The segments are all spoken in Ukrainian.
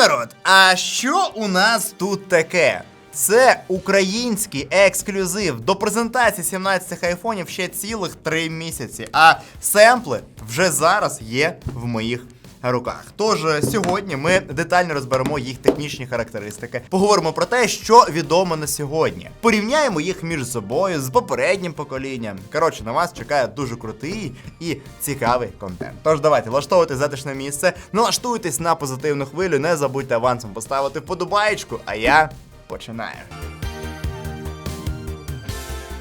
народ, а що у нас тут таке? Це український ексклюзив до презентації 17 айфонів ще цілих 3 місяці. А семпли вже зараз є в моїх руках. Тож е, сьогодні ми детально розберемо їх технічні характеристики. Поговоримо про те, що відомо на сьогодні. Порівняємо їх між собою з попереднім поколінням. Коротше, на вас чекає дуже крутий і цікавий контент. Тож давайте влаштовуйте затишне місце, налаштуйтесь на позитивну хвилю, не забудьте авансом поставити вподобаєчку, а я починаю.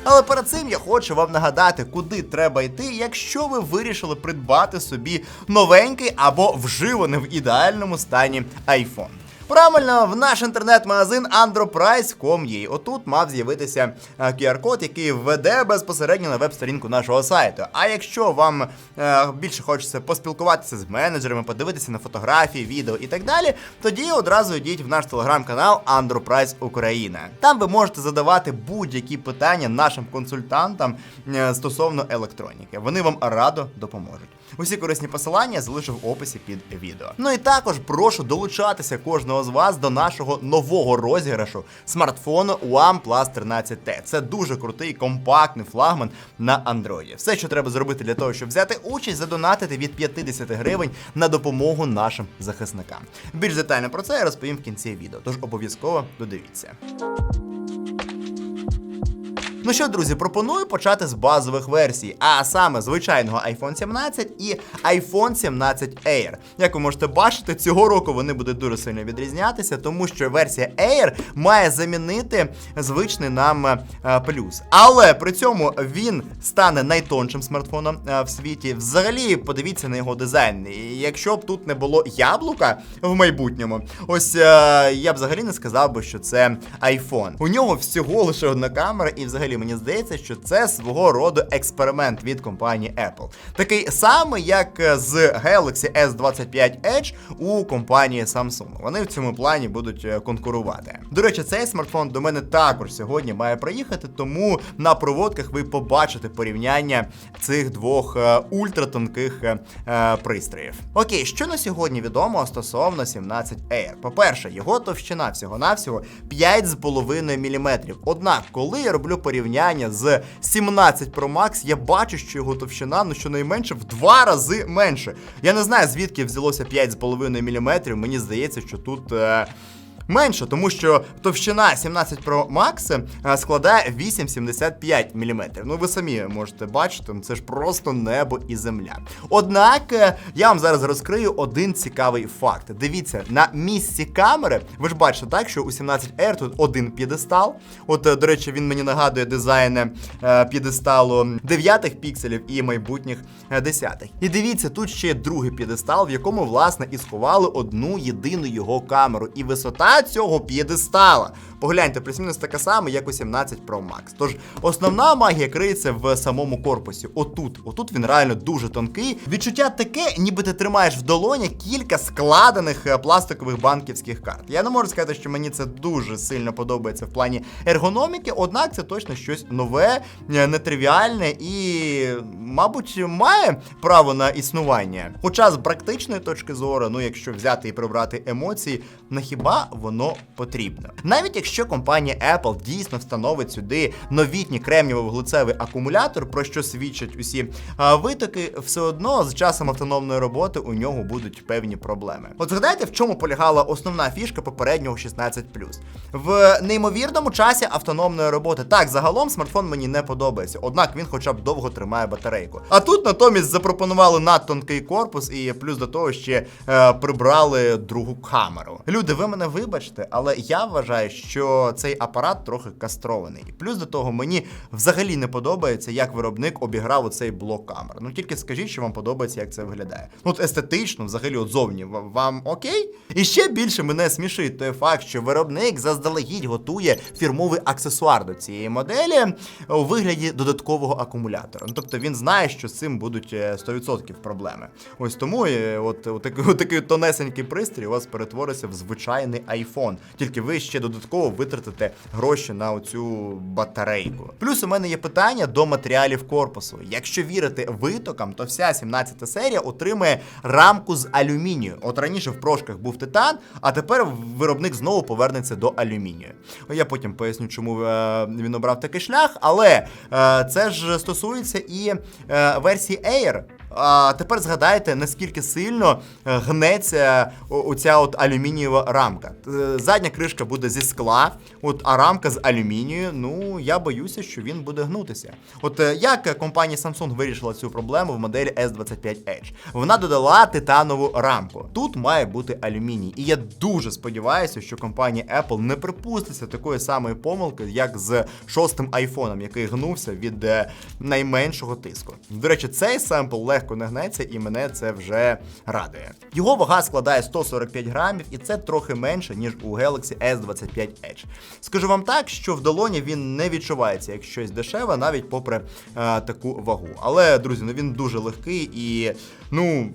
Але перед цим я хочу вам нагадати, куди треба йти, якщо ви вирішили придбати собі новенький або вживаний в ідеальному стані iPhone. Правильно, в наш інтернет-магазин androprice.com.ua. Отут мав з'явитися е, QR-код, який введе безпосередньо на веб-сторінку нашого сайту. А якщо вам е, більше хочеться поспілкуватися з менеджерами, подивитися на фотографії, відео і так далі, тоді одразу йдіть в наш телеграм-канал Androprice Україна. Там ви можете задавати будь-які питання нашим консультантам е, стосовно електроніки. Вони вам радо допоможуть. Усі корисні посилання я залишу в описі під відео. Ну і також прошу долучатися кожного з вас до нашого нового розіграшу смартфону OnePlus 13T. Це дуже крутий компактний флагман на Android. Все, що треба зробити для того, щоб взяти участь, задонатити від 50 гривень на допомогу нашим захисникам. Більш детально про це я розповім в кінці відео, тож обов'язково додивіться. Ну що, друзі, пропоную почати з базових версій, а саме звичайного iPhone 17 і iPhone 17 Air. Як ви можете бачити, цього року вони будуть дуже сильно відрізнятися, тому що версія Air має замінити звичний нам е, плюс. Але при цьому він стане найтоншим смартфоном е, в світі. Взагалі, подивіться на його дизайн. І Якщо б тут не було яблука в майбутньому, ось е, я б взагалі не сказав би, що це iPhone. У нього всього лише одна камера, і взагалі мені здається, що це свого роду експеримент від компанії Apple. Такий самий, як е, з Galaxy S25 Edge у компанії Samsung. Вони в цьому плані будуть е, конкурувати. До речі, цей смартфон до мене також сьогодні має приїхати, тому на проводках ви побачите порівняння цих двох е, ультратонких пристроїв. Окей, що на сьогодні відомо стосовно 17 Air? По-перше, його товщина всього-навсього 5,5 мм. Однак, коли я роблю порівняння з 17 Pro Max, я бачу, що його товщина ну щонайменше в два рази менше. Я не знаю, звідки взялося 5,5 мм. Мені здається, що тут. Е... Менше, тому що товщина 17 Pro Max е, складає 8,75 мм. Ну ви самі можете бачити, ну, це ж просто небо і земля. Однак е, я вам зараз розкрию один цікавий факт. Дивіться, на місці камери, ви ж бачите так, що у 17R тут один п'єдестал. От, е, до речі, він мені нагадує дизайни е, п'єдесталу 9 пікселів і майбутніх 10. І дивіться, тут ще другий п'єдестал, в якому, власне, і сховали одну єдину його камеру. І висота цього п'єдестала. Погляньте, плюс-мінус така сама, як у 17 Pro Max. Тож основна магія криється в самому корпусі. Отут. Отут він реально дуже тонкий. Відчуття таке, ніби ти тримаєш в долонях кілька складених е, пластикових банківських карт. Я не можу сказати, що мені це дуже сильно подобається в плані ергономіки, однак це точно щось нове, е, нетривіальне і, мабуть, має право на існування. Хоча з практичної точки зору, ну якщо взяти і прибрати емоції, на хіба воно потрібно? Навіть якщо компанія Apple дійсно встановить сюди новітній кремнієво-вуглецевий акумулятор, про що свідчать усі витоки, все одно з часом автономної роботи у нього будуть певні проблеми. От згадайте, в чому полягала основна фішка попереднього 16 В неймовірному часі автономної роботи. Так, загалом смартфон мені не подобається, однак він хоча б довго тримає батарейку. А тут натомість запропонували надтонкий корпус і плюс до того ще е, прибрали другу камеру. Люди, ви мене вибачте, але я вважаю, що цей апарат трохи кастрований. І плюс до того мені взагалі не подобається, як виробник обіграв оцей блок камер. Ну тільки скажіть, що вам подобається, як це виглядає. Ну, от естетично, взагалі, от зовні вам окей? І ще більше мене смішить той факт, що виробник заздалегідь готує фірмовий аксесуар до цієї моделі у вигляді додаткового акумулятора. Ну, тобто він знає, що з цим будуть е, 100% проблеми. Ось тому е, от, от, от такий тонесенький пристрій у вас перетвориться в звичайний iPhone. Тільки ви ще додатково витратите гроші на оцю батарейку. Плюс у мене є питання до матеріалів корпусу. Якщо вірити витокам, то вся 17 серія отримує рамку з алюмінію. От раніше в прошках був титан, а тепер виробник знову повернеться до алюмінію. Я потім поясню, чому е, він обрав такий шлях, але е, це ж стосується і е, версії Air. А тепер згадайте, наскільки сильно е, гнеться оця от алюмінієва рамка. Е, Задня кришка буде зі скла, от, а рамка з алюмінію. Ну я боюся, що він буде гнутися. От е, як компанія Samsung вирішила цю проблему в моделі S25 Edge? Вона додала титанову рамку. Тут має бути алюміній. І я дуже сподіваюся, що компанія Apple не припуститься такої самої помилки, як з шостим айфоном, який гнувся від е, найменшого тиску. До речі, цей семпл легко не гнеться, і мене це вже радує. Його вага складає 145 грамів, і це трохи менше, ніж у Galaxy S25 Edge. Скажу вам так, що в долоні він не відчувається як щось дешеве, навіть попри е, таку вагу. Але, друзі, ну він дуже легкий і ну.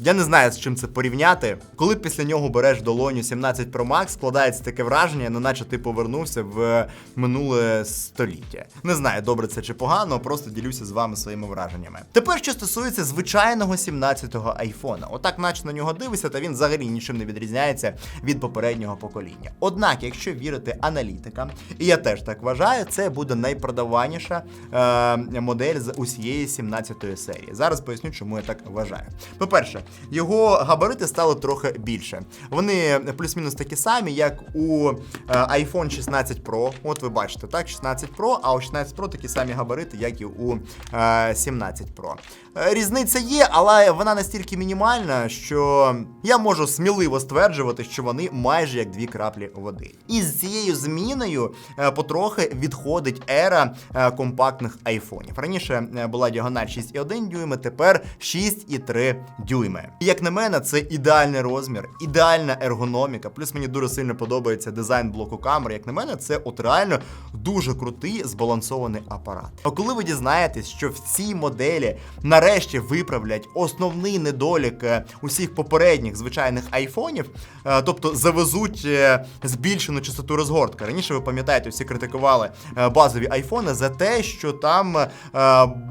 Я не знаю, з чим це порівняти. Коли після нього береш долоню 17 Pro Max, складається таке враження, ну наче ти повернувся в минуле століття. Не знаю, добре це чи погано, просто ділюся з вами своїми враженнями. Тепер, що стосується звичайного 17-го айфона, отак, наче на нього дивишся, та він взагалі нічим не відрізняється від попереднього покоління. Однак, якщо вірити аналітикам, і я теж так вважаю, це буде найпродаваніша е, модель з усієї 17-ї серії. Зараз поясню, чому я так вважаю. По-перше, його габарити стали трохи більше. Вони плюс-мінус такі самі, як у е, iPhone 16 Pro. От ви бачите, так, 16 Pro, а у 16 Pro такі самі габарити, як і у е, 17 Pro. Е, Різниця є, але вона настільки мінімальна, що я можу сміливо стверджувати, що вони майже як дві краплі води. І з цією зміною е, потрохи відходить ера е, компактних айфонів. Раніше е, була діагональ 6,1 дюйми, тепер 6,3 дюйми. І як на мене, це ідеальний розмір, ідеальна ергономіка. Плюс мені дуже сильно подобається дизайн блоку камери. Як на мене, це от реально дуже крутий збалансований апарат. А коли ви дізнаєтесь, що в цій моделі нарешті виправлять основний недолік е, усіх попередніх звичайних айфонів, е, тобто завезуть е, збільшену частоту розгортки. Раніше ви пам'ятаєте, всі критикували базові айфони за те, що там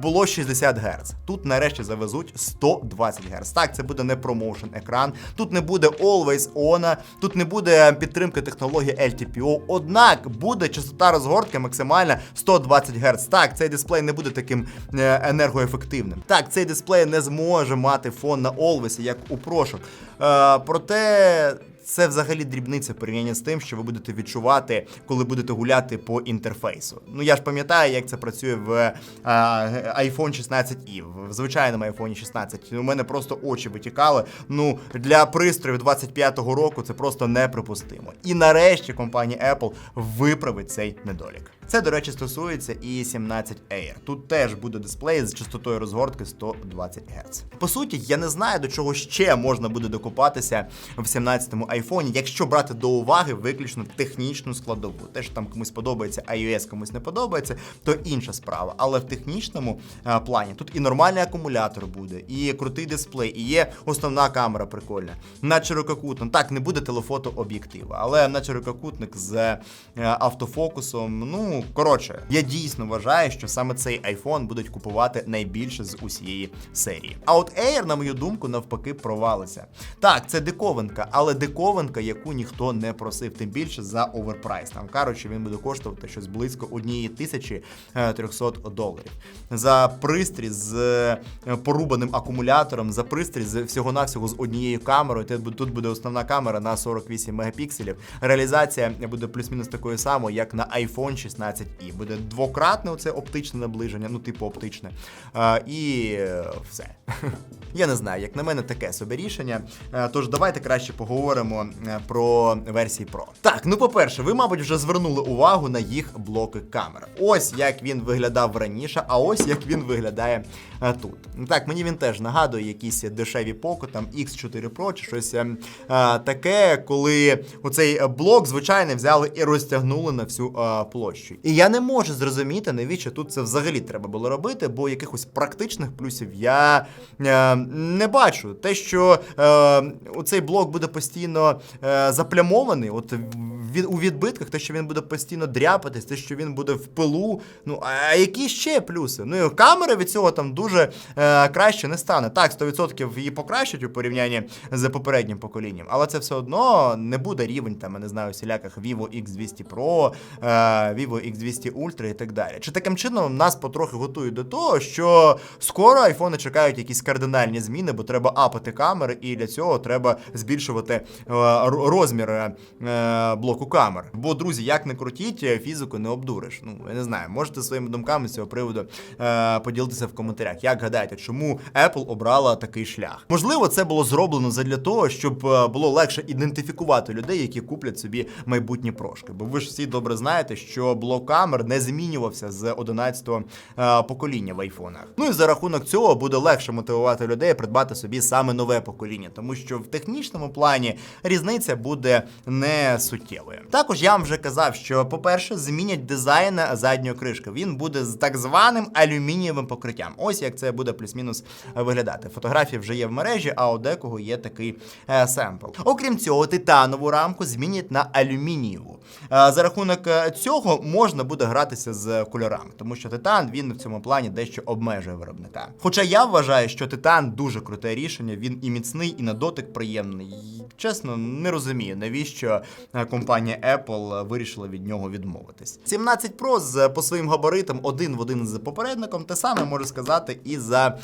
було 60 Гц. Тут нарешті завезуть 120 Гц. Так, це буде не промоушен екран, тут не буде Always On, тут не буде підтримки технології LTPO, однак буде частота розгортки максимальна 120 Гц. Так, цей дисплей не буде таким е, енергоефективним. Так, цей дисплей не зможе мати фон на Always, як у прошок. Е, проте. Це взагалі дрібниця порівняння з тим, що ви будете відчувати, коли будете гуляти по інтерфейсу. Ну я ж пам'ятаю, як це працює в а, iPhone 16 і в звичайному iPhone 16. У мене просто очі витікали. Ну для пристроїв 25-го року це просто неприпустимо. І нарешті компанія Apple виправить цей недолік. Це, до речі, стосується і 17 Air. Тут теж буде дисплей з частотою розгортки 120 Гц. По суті, я не знаю, до чого ще можна буде докупатися в 17-му айфоні, якщо брати до уваги виключно технічну складову. Те, що там комусь подобається iOS, комусь не подобається, то інша справа. Але в технічному е, плані тут і нормальний акумулятор буде, і крутий дисплей, і є основна камера прикольна. На ширококутно. Так, не буде телефото об'єктива, але на ширококутник з е, автофокусом. Ну, коротше, я дійсно вважаю, що саме цей iPhone будуть купувати найбільше з усієї серії. А от Air, на мою думку, навпаки, провалиться. Так, це диковинка, але диковинка, яку ніхто не просив, тим більше за оверпрайс. Там кажуть, що він буде коштувати щось близько 1300 доларів. За пристрій з е, порубаним акумулятором, за пристрій з всього-навсього з однією камерою. Тут буде основна камера на 48 мегапікселів. Реалізація буде плюс-мінус такою самою, як на iPhone 16 і буде двократне оце оптичне наближення, ну типу оптичне. А, і е, все. Я не знаю, як на мене, таке собі рішення. Е, Тож давайте краще поговоримо е, про версії Pro. Так, ну по-перше, ви, мабуть, вже звернули увагу на їх блоки камер. Ось як він виглядав раніше, а ось як він виглядає е, тут. Ну, Так, мені він теж нагадує якісь дешеві Poco, там X4 Pro чи щось е, е, таке, коли оцей е, блок, звичайно, взяли і розтягнули на всю е, площу. І я не можу зрозуміти, навіщо тут це взагалі треба було робити, бо якихось практичних плюсів я е, не бачу. Те, що е, цей блок буде постійно е, заплямований, от від, у відбитках, те, що він буде постійно дряпатись, те, що він буде в пилу. Ну, а які ще плюси? Ну і камера від цього там дуже е, краще не стане. Так, 100% її покращать у порівнянні з попереднім поколінням, але це все одно не буде рівень там, я не знаю, усіляких Vivo X200 Pro, е, Vivo X200 Ultra і так далі. Чи таким чином нас потрохи готують до того, що скоро айфони чекають якісь кардинальні зміни, бо треба апати камери, і для цього треба збільшувати е, розмір е, блоку камер. Бо, друзі, як не крутіть, е, фізику не обдуриш. Ну, я не знаю, можете своїми думками з цього приводу поділитися в коментарях. Як гадаєте, чому Apple обрала такий шлях? Можливо, це було зроблено задля того, щоб було легше ідентифікувати людей, які куплять собі майбутні прошки. Бо ви ж всі добре знаєте, що блок камер не змінювався з 11-го е, покоління в айфонах. Ну і за рахунок цього буде легше мотивувати людей придбати собі саме нове покоління, тому що в технічному плані різниця буде не суттєвою. Також я вам вже казав, що, по-перше, змінять дизайн задньої кришки. Він буде з так званим алюмінієвим покриттям. Ось як це буде плюс-мінус виглядати. Фотографії вже є в мережі, а у декого є такий е, семпл. Окрім цього, титанову рамку змінять на алюмінієву. Е, за рахунок цього можна буде гратися з кольорами, тому що титан він в цьому плані дещо обмежує виробника. Хоча я вважаю, що титан дуже круте рішення, він і міцний, і на дотик приємний. Чесно, не розумію, навіщо е, компанія Apple вирішила від нього відмовитись. 17 Pro з по своїм габаритам один в один з попередником, те саме можу сказати і за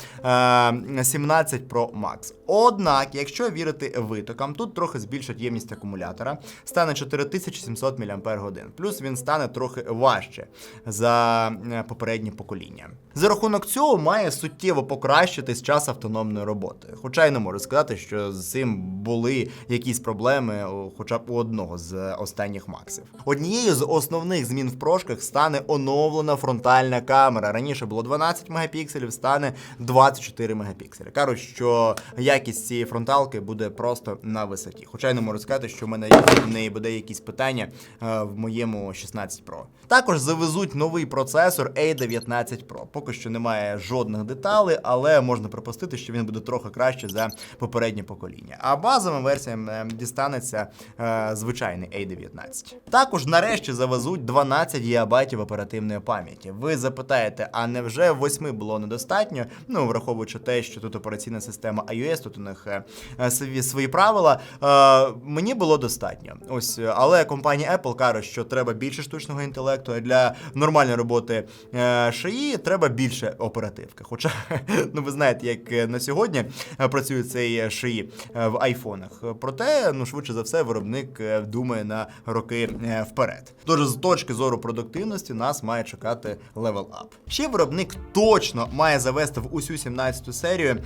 е, 17 Pro Max. Однак, якщо вірити витокам, тут трохи збільшать ємність акумулятора, стане 4700 мАч. Плюс він стане трохи важче за е, попереднє покоління. За рахунок цього має суттєво покращитись час автономної роботи. Хоча й не можу сказати, що з цим були якісь проблеми, хоча б у одного з останніх максів. Однією з основних змін в прошках стане оновлена фронтальна камера. Раніше було 12 мегапікселів, стане 24 мегапікселі. Кажуть, що якість цієї фронталки буде просто на висоті. Хоча й не можу сказати, що в мене в неї буде якісь питання е, в моєму 16 Pro. Також завезуть новий процесор A19 Pro. Поки що немає жодних деталей, але можна припустити, що він буде трохи краще за попереднє покоління. А базовим версіям е, дістанеться е, звичайний A19. Також нарешті завезуть 12 ГБ оперативної пам'яті. Ви запитаєте, а невже 8 було недостатньо? Ну, враховуючи те, що тут операційна система iOS, тут у них е, е, свої, свої правила. Е, мені було достатньо. Ось, але компанія Apple каже, що треба більше штучного інтелекту, а для нормальної роботи е, шиї треба більше оперативки. Хоча, ну ви знаєте, як е, на сьогодні е, працює цей шиї в айфонах. Проте, ну швидше за все, виробник думає на роки вперед. Тож з точки зору продуктивності нас має чекати level up. Ще виробник точно має завести в усю 17 серію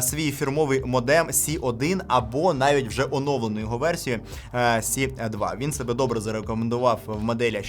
свій фірмовий модем C1 або навіть вже оновлену його версію е, C2. Він себе добре зарекомендував в моделі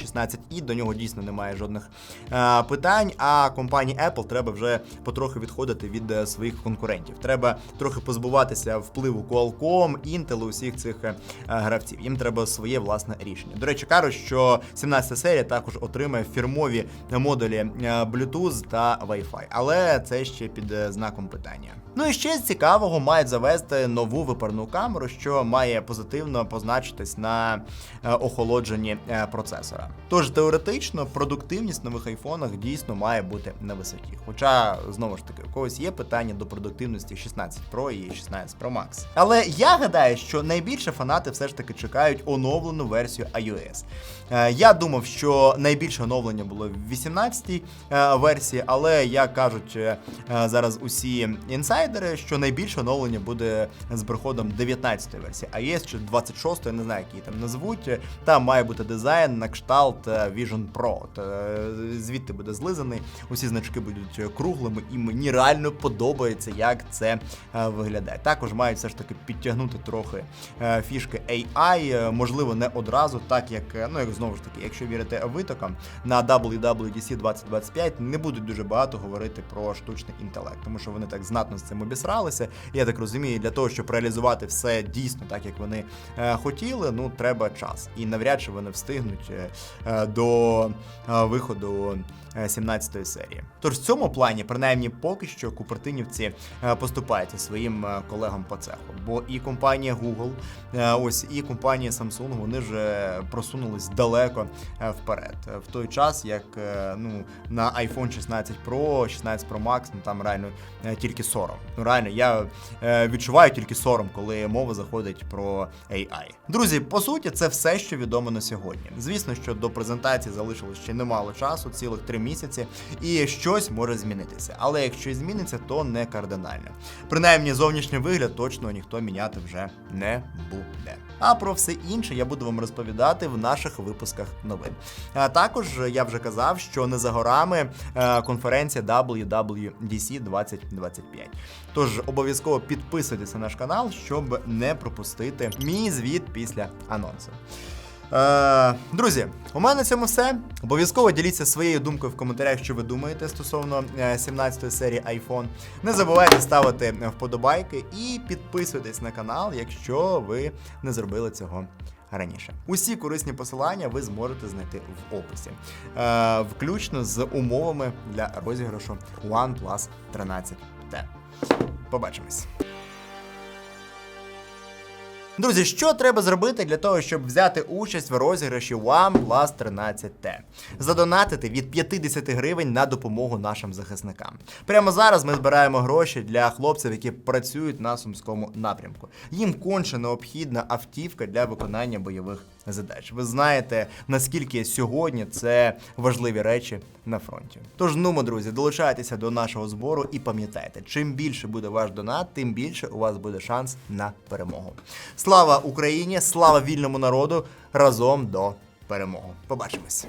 16i, до нього дійсно немає жодних е, питань. А компанії Apple треба вже потрохи відходити від е, своїх конкурентів. Треба трохи позбуватися впливу Qualcomm, Intel, усіх цих е, гравців. Їм треба своє власне рішення. До речі, кажуть, що 17 серія також отримає фірмові модулі е, Bluetooth та Wi-Fi, але це ще під е, знаком питання. Ну і ще з цікавого мають завести нову випарну камеру, що має позитивно позначитись на е, охолодженні е, процесора. Тож теоретично продуктивність нових айфонах дійсно має бути на висоті. Хоча знову ж таки у когось є питання до продуктивності 16 Pro і 16 Pro Max. Але я гадаю, що найбільше фанати все ж таки чекають оновлену версію iOS. Е, Я думав, що найбільше оновлення було в 18-й е, версії, але як кажуть е, зараз усі інсайдери, що найбільше оновлення буде з приходом 19-ї версії iOS чи 26-ї, не знаю, як її там назвуть. Там має бути дизайн на кшталт е, Vision Pro. От, е, Звідти буде злизаний, усі значки будуть круглими, і мені реально подобається, як це е, виглядає. Також мають все ж таки підтягнути трохи е, фішки AI, можливо, не одразу, так як ну як знову ж таки, якщо вірити витокам, на WWDC 2025 не будуть дуже багато говорити про штучний інтелект, тому що вони так знатно з цим обісралися. Я так розумію, для того, щоб реалізувати все дійсно так, як вони хотіли, ну треба час. І навряд чи вони встигнуть до е, виходу. 17-ї серії. Тож в цьому плані, принаймні, поки що купертинівці е, поступаються своїм е, колегам по цеху. Бо і компанія Google, е, ось і компанія Samsung, вони вже просунулись далеко е, вперед. Е, В той час, як е, ну на iPhone 16 Pro, 16 Pro Max, ну там реально е, тільки сором. Ну реально, я е, відчуваю тільки сором, коли мова заходить про AI. Друзі, по суті, це все, що відомо на сьогодні. Звісно, що до презентації залишилось ще немало часу, цілих три місяці, і щось може змінитися. Але якщо і зміниться, то не кардинально. Принаймні, зовнішній вигляд точно ніхто міняти вже не буде. А про все інше я буду вам розповідати в наших випусках новин. А також я вже казав, що не за горами е, конференція WWDC 2025. Тож обов'язково підписуйтесь на наш канал, щоб не пропустити мій звіт після анонсу. Е, друзі, у мене на цьому все. Обов'язково діліться своєю думкою в коментарях, що ви думаєте стосовно 17 серії iPhone. Не забувайте ставити вподобайки і підписуйтесь на канал, якщо ви не зробили цього. Раніше усі корисні посилання ви зможете знайти в описі, е, включно з умовами для розіграшу OnePlus 13T. Побачимось. Друзі, що треба зробити для того, щоб взяти участь в розіграші OnePlus 13T? Задонатити від 50 гривень на допомогу нашим захисникам. Прямо зараз ми збираємо гроші для хлопців, які працюють на сумському напрямку. Їм конче необхідна автівка для виконання бойових задач. Ви знаєте, наскільки сьогодні це важливі речі на фронті. Тож, нумо, друзі, долучайтеся до нашого збору і пам'ятайте, чим більше буде ваш донат, тим більше у вас буде шанс на перемогу. Слава Україні! Слава вільному народу! Разом до перемоги! Побачимось!